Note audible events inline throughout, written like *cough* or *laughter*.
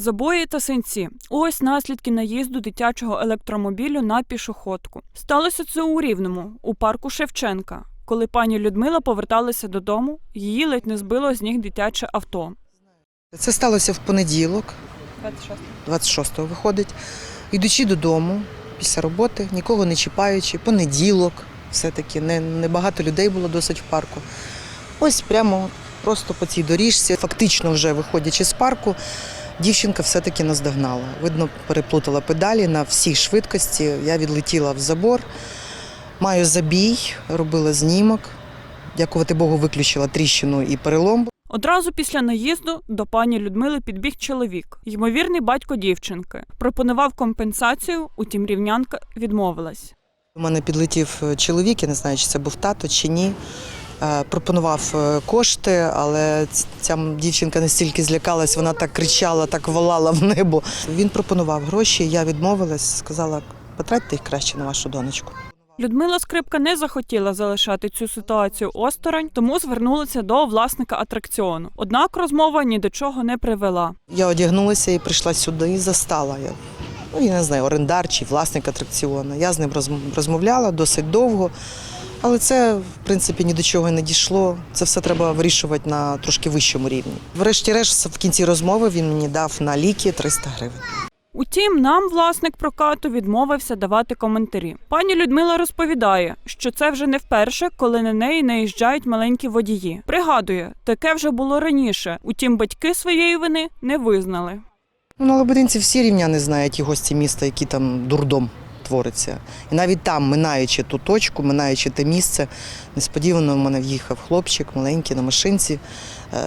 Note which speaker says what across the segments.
Speaker 1: Забої та синці. Ось наслідки наїзду дитячого електромобілю на пішоходку. Сталося це у Рівному, у парку Шевченка. Коли пані Людмила поверталася додому, її ледь не збило з ніг дитяче авто.
Speaker 2: Це сталося в понеділок, 26-го виходить. Йдучи додому після роботи, нікого не чіпаючи, понеділок, все-таки не, не багато людей було досить в парку. Ось прямо просто по цій доріжці, фактично вже виходячи з парку, дівчинка все-таки наздогнала. Видно, переплутала педалі на всій швидкості. Я відлетіла в забор, маю забій, робила знімок. Дякувати Богу, виключила тріщину і перелом.
Speaker 1: Одразу після наїзду до пані Людмили підбіг чоловік, ймовірний батько дівчинки. Пропонував компенсацію, утім рівнянка відмовилась.
Speaker 2: У мене підлетів чоловік, я не знаю, чи це був тато чи ні. Е, Пропонував е, кошти, але ця дівчинка настільки злякалась, вона так кричала, так волала в небо. Він пропонував гроші, я відмовилась, сказала, потратьте їх краще на вашу донечку.
Speaker 1: Людмила Скрипка не захотіла залишати цю ситуацію осторонь, тому звернулася до власника атракціону. Однак розмова ні до чого не привела.
Speaker 2: Я одягнулася і прийшла сюди і застала. Я, ну, я не знаю, орендар чи власник атракціону. Я з ним розмовляла досить довго. Але це, в принципі, ні до чого не дійшло. Це все треба вирішувати на трошки вищому рівні. Врешті-решт, в кінці розмови він мені дав на ліки 300 гривень.
Speaker 1: Утім, нам власник прокату відмовився давати коментарі. Пані Людмила розповідає, що це вже не вперше, коли на неї наїжджають маленькі водії. Пригадує, таке вже було раніше. Утім, батьки своєї вини не визнали.
Speaker 2: Ну, на Лебединці всі рівняни знають і гості міста, які там дурдом твориться. І навіть там, минаючи ту точку, минаючи те місце, несподівано в мене в'їхав хлопчик маленький на машинці, е,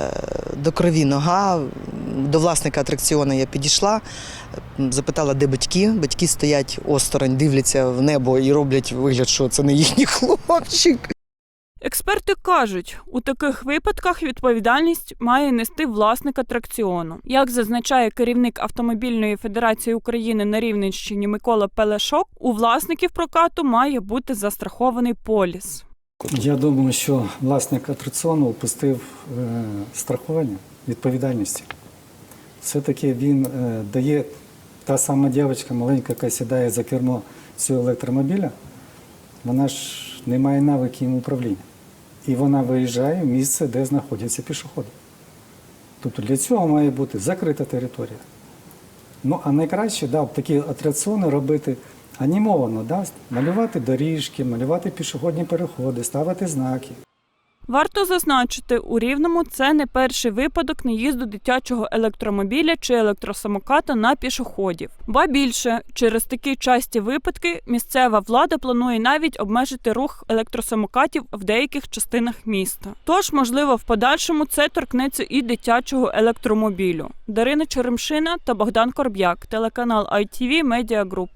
Speaker 2: до крові нога. До власника атракціону я підійшла, запитала, де батьки. Батьки стоять осторонь, дивляться в небо і роблять вигляд, що це не їхній *laughs* хлопчик.
Speaker 1: Експерти кажуть, у таких випадках відповідальність має нести власник атракціону. Як зазначає керівник автомобільної федерації України на Рівненщині Микола Пелешок, у власників прокату має бути застрахований поліс.
Speaker 3: Я думаю, що власник атракціону упустив е, страхування відповідальності. Все-таки він е, дає та сама дівчинка маленька, яка сідає за кермо цього електромобіля, вона ж не має навиків управління. І вона виїжджає в місце, де знаходяться пішоходи. Тобто для цього має бути закрита територія. Ну, а найкраще да, такі атракціони робити анімовано, да, малювати доріжки, малювати пішохідні переходи, ставити знаки.
Speaker 1: Варто зазначити, у Рівному це не перший випадок наїзду дитячого електромобіля чи електросамоката на пішоходів. Ба більше, через такі часті випадки місцева влада планує навіть обмежити рух електросамокатів в деяких частинах міста. Тож, можливо, в подальшому це торкнеться і дитячого електромобілю. Дарина Черемшина та Богдан Корб'як, телеканал ITV Media Group.